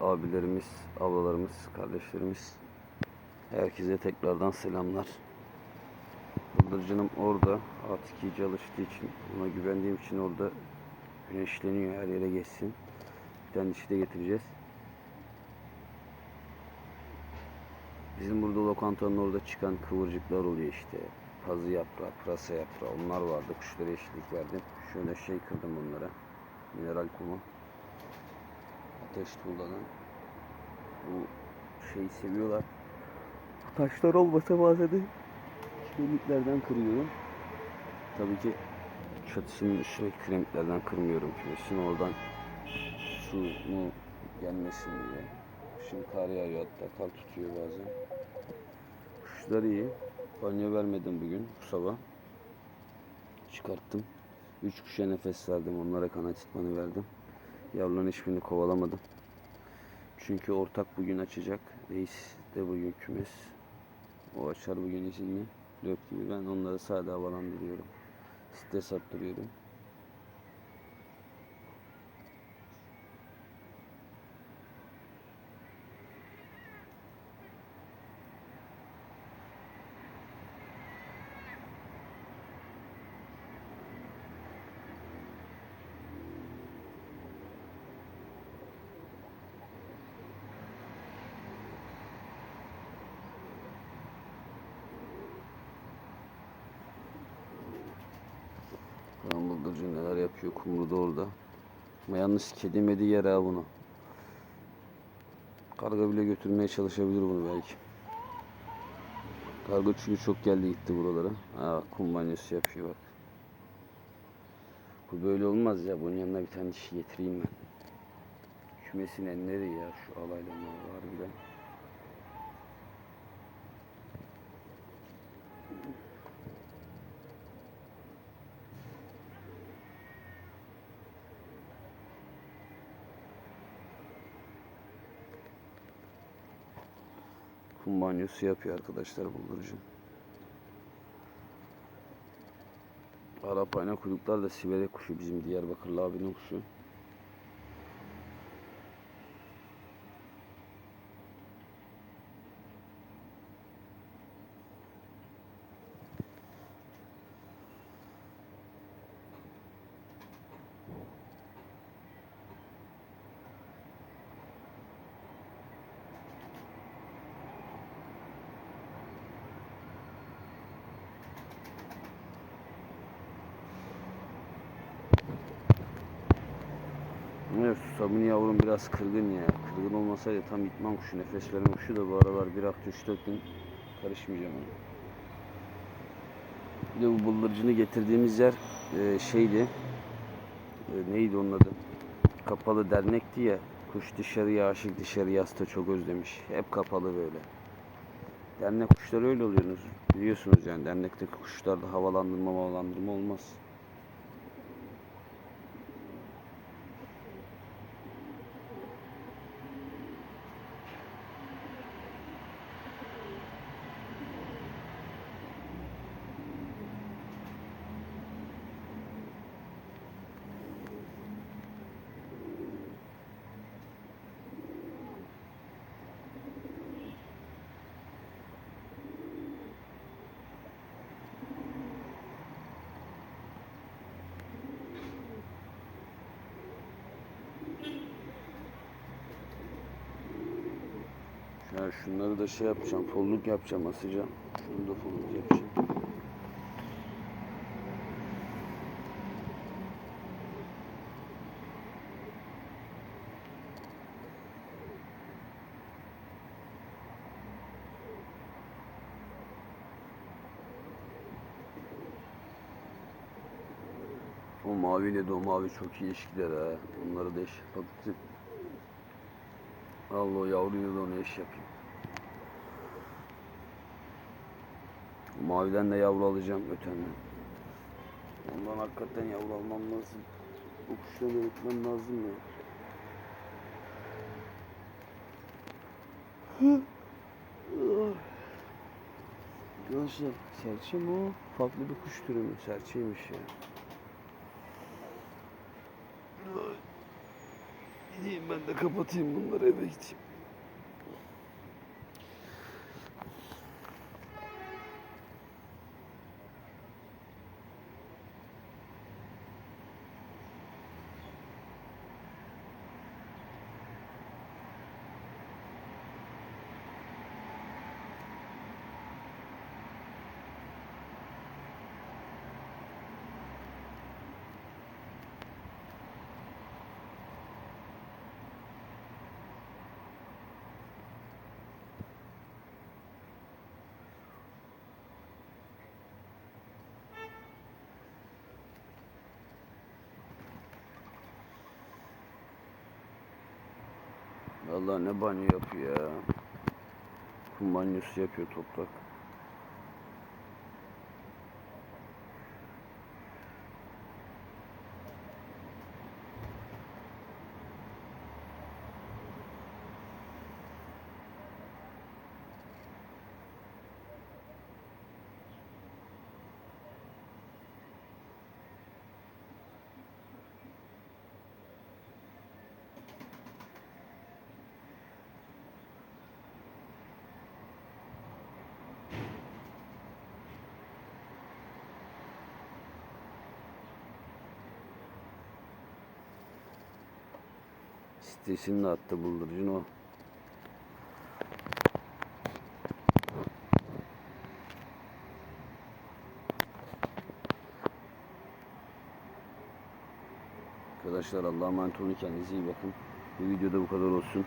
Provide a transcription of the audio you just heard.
abilerimiz, ablalarımız, kardeşlerimiz. Herkese tekrardan selamlar. Bıldırcınım orada artık iyice alıştığı için, ona güvendiğim için orada güneşleniyor her yere geçsin. Bir tane dişi de getireceğiz. Bizim burada lokantanın orada çıkan kıvırcıklar oluyor işte. Pazı yaprağı, pırasa yaprağı onlar vardı. Kuşlara eşlik verdim. Şöyle şey kırdım onlara. Mineral kumu. Ateş tuğladan. Bu şeyi seviyorlar. Bu taşlar olmasa bazen de kiremitlerden kırıyorum. Tabii ki çatısının üstüne kiremitlerden kırmıyorum kümesin. Oradan su mu gelmesin diye. Şimdi kar yağıyor hatta kar tutuyor bazen. Kuşlar iyi. Banyo vermedim bugün bu sabah. Çıkarttım. Üç kuşa nefes verdim. Onlara kanat itmanı verdim. Yavruların hiçbirini kovalamadım. Çünkü ortak bugün açacak. Reis de bugün kümes. O açar bugün izinli. Dört gibi ben onları sade havalandırıyorum. Stres attırıyorum. Bıldırcın neler yapıyor kumru da orada. Ama yalnız kedi medi yer ha bunu. Karga bile götürmeye çalışabilir bunu belki. Karga çünkü çok geldi gitti buralara. Ha kum banyosu yapıyor bak. Bu böyle olmaz ya. Bunun yanına bir tane dişi getireyim ben. Kümesin enleri ya şu alaylama harbiden. Kum banyosu yapıyor arkadaşlar bıldırcın. Arap ayna kuyruklar da siverek kuşu bizim Diyarbakırlı abinin kuşu. Evet Sabuni yavrum biraz kırgın ya. Kırgın olmasaydı tam itman kuşu, nefes veren kuşu da bu aralar bir hafta üç dört gün karışmayacağım ona. Bir de bu bıldırcını getirdiğimiz yer e, şeydi. E, neydi onun adı? Kapalı dernekti ya. Kuş dışarıya aşık dışarıya hasta çok özlemiş. Hep kapalı böyle. Dernek kuşları öyle oluyorsunuz. Biliyorsunuz yani dernekteki kuşlarda havalandırma havalandırma olmaz. Ya şunları da şey yapacağım, folluk yapacağım, asacağım. Şunu da folluk yapacağım. O maviyle de o mavi çok iyi eşkiler ha. Onları da eş o yavruyla da onu eş yapayım. Maviden de yavru alacağım ötenden. Ondan hakikaten yavru almam lazım. Bu kuşları öğretmem lazım ya. Arkadaşlar serçe mi o? Farklı bir kuş türü mü? Serçeymiş ya. Gideyim ben de kapatayım bunları eve gideyim. Vallahi ne banyo yapıyor ya. Kum banyosu yapıyor toprak. Sitesini de attı buldurucun o. Arkadaşlar Allah'a emanet olun kendinize iyi bakın. Bu videoda bu kadar olsun.